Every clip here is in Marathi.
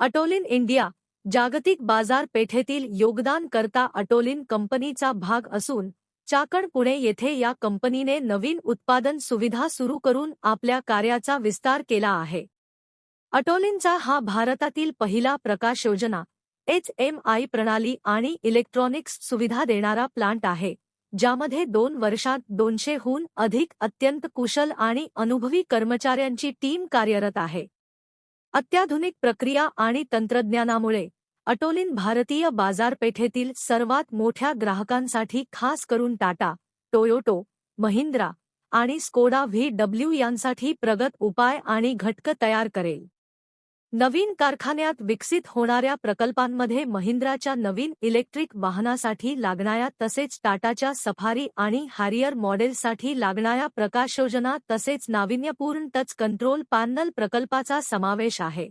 अटोलिन इंडिया जागतिक बाजारपेठेतील योगदानकर्ता अटोलिन कंपनीचा भाग असून चाकण पुणे येथे या कंपनीने नवीन उत्पादन सुविधा सुरू करून आपल्या कार्याचा विस्तार केला आहे. अटोलिनचा हा भारतातील पहिला प्रकाश योजना एच एम आय प्रणाली आणि इलेक्ट्रॉनिक्स सुविधा देणारा प्लांट आहे ज्यामध्ये दोन वर्षात दोनशेहून अधिक अत्यंत कुशल आणि अनुभवी कर्मचाऱ्यांची टीम कार्यरत आहे. अत्याधुनिक प्रक्रिया आणि तंत्रज्ञानामुळे अटोलिन भारतीय बाजारपेठेतील सर्वात मोठ्या ग्राहकांसाठी खास करून टाटा टोयोटो महिंद्रा आणि स्कोडा व्ही डब्ल्यू यांसाठी प्रगत उपाय आणि घटक तयार करेल. नवीन कारखान्यात विकसित होणाऱ्या प्रकल्पांमध्ये महिंद्राच्या नवीन इलेक्ट्रिक वाहनासाठी लागणाऱ्या तसेच टाटाच्या सफारी आणि हॅरियर मॉडेलसाठी लागणाऱ्या प्रकाशयोजना तसेच नाविन्यपूर्ण टच कंट्रोल पॅनल प्रकल्पाचा समावेश आहे.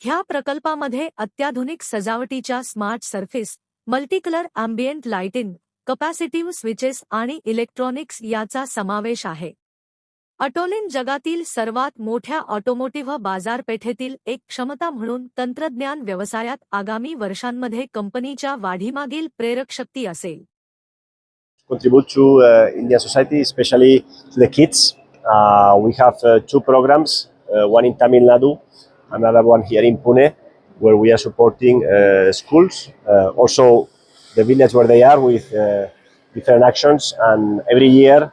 ह्या प्रकल्पामध्ये अत्याधुनिक सजावटीच्या smart surface multicolour ambient lighting capacitive switches आणि इलेक्ट्रॉनिक्स याचा समावेश आहे. अटोलिन जगातील सर्वात मोठ्या ऑटोमोटिव्ह बाजारपेठेतील एक क्षमता म्हणून तंत्रज्ञान व्यवसायात आगामी वर्षांमध्ये कंपनीच्या वाढीमागील प्रेरक शक्ती असेल contribute to uh, Indian society, especially to the kids. Uh, we have uh, two programs, uh, one in Tamil Nadu, another one here in Pune, where we are supporting uh, schools, uh, also the village where they are with uh, different actions. And every year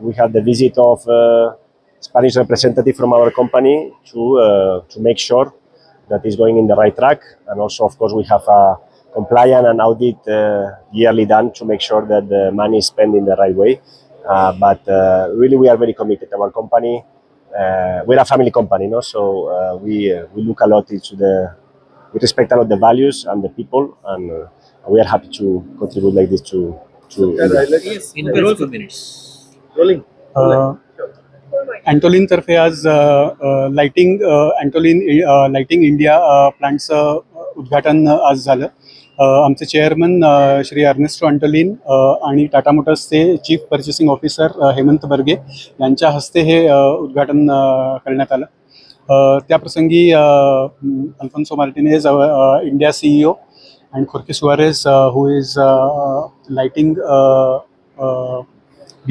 we had the visit of a Spanish representative from our company to uh, to make sure that is going in the right track, and also of course we have a compliant and audit uh, yearly done to make sure that the money is spent in the right way. Uh, but uh, really, we are very committed. to Our company, uh, we're a family company, no? So uh, we uh, we look a lot into the, we respect a lot the values and the people, and uh, we are happy to contribute like this to to. Yes, in, in, in, in, Antolin तर्फे आज लाइटिंग इंडिया प्लांटचं उद्घाटन आज झालं. आमचे चेअरमन श्री अर्नेस्टो अँटोलिन आणि Tata मोटर्सचे chief purchasing officer Hemant Barge यांच्या हस्ते हे उद्घाटन करण्यात आलं. त्याप्रसंगी Alfonso Martinez India CEO and खुर्की Suarez who is lighting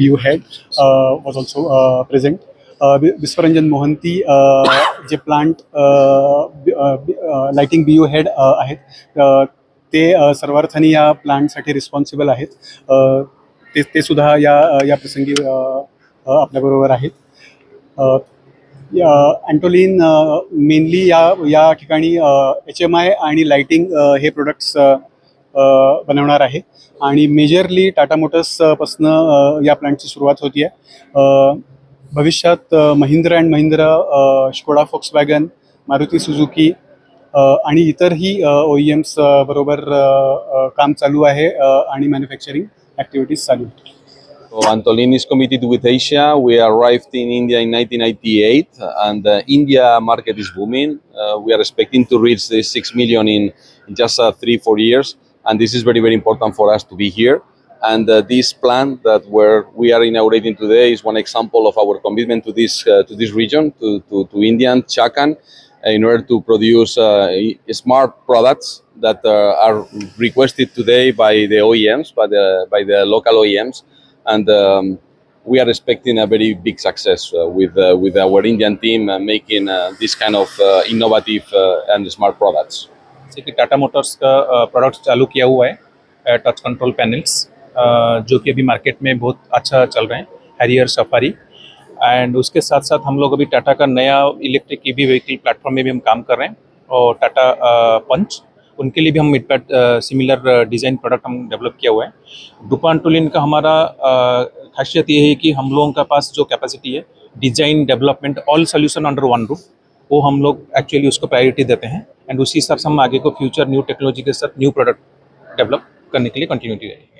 BU head uh, was also uh, present. Uh, वि- विश्वरंजन मोहंती जे plant lighting B U head आहेत. Uh, ते uh, सर्वार्थाने या प्लांटसाठी रिस्पॉन्सिबल आहेत. ते ते सुद्धा या या प्रसंगी आपल्याबरोबर आहेत. या- अँटोलिन मेनली या या ठिकाणी एच एम आय आणि लाइटिंग हे प्रोडक्ट्स बनवणार आहे आणि मेजरली टाटा मोटर्सपासनं या प्लांटची सुरुवात होती आहे भविष्यात महिंद्रा अँड महिंद्रा अ, Skoda Volkswagen Maruti Suzuki आणि इतरही ओ ई एम्स बरोबर काम चालू आहे आणि मॅन्युफॅक्चरिंग ॲक्टिव्हिटीज चालू आहेत So Antolin is committed with Asia. We arrived in India in 1998, and the India market is booming. Uh, we are expecting to reach the six million in, in just uh, three four years, and this is very very important for us to be here. And uh, this plant that where we are inaugurating today is one example of our commitment to this uh, to this region, to to, to India and Chakan, uh, in order to produce uh, smart products that uh, are requested today by the OEMs, by the by the local OEMs and um, we are expecting a very big success uh, with with our Indian team making this kind of innovative and smart products. जैसे कि टाटा मोटर्स का प्रोडक्ट चालू किया हुआ है टच कंट्रोल पैनल्स जो कि अभी मार्केट में बहुत अच्छा चल रहे हैं हैरियर सफारी एंड उसके साथ साथ हम लोग अभी टाटा का नया इलेक्ट्रिक ई व्हीकल प्लेटफॉर्म में भी हम काम कर रहे हैं, और टाटा पंच उनके लिए भी हम मिडपैट सिमिलर डिज़ाइन प्रोडक्ट हम डेवलप किया हुआ है. डुपान टूलिन का हमारा खासियत ये है कि हम लोगों के पास जो कैपेसिटी है design development all solution under one roof वो हम लोग एक्चुअली उसको प्रायोरिटी देते हैं. एंड उसी हिसाब से हम आगे को फ्यूचर न्यू टेक्नोलॉजी के साथ न्यू प्रोडक्ट डेवलप करने के लिए कंटिन्यूटी रहेगी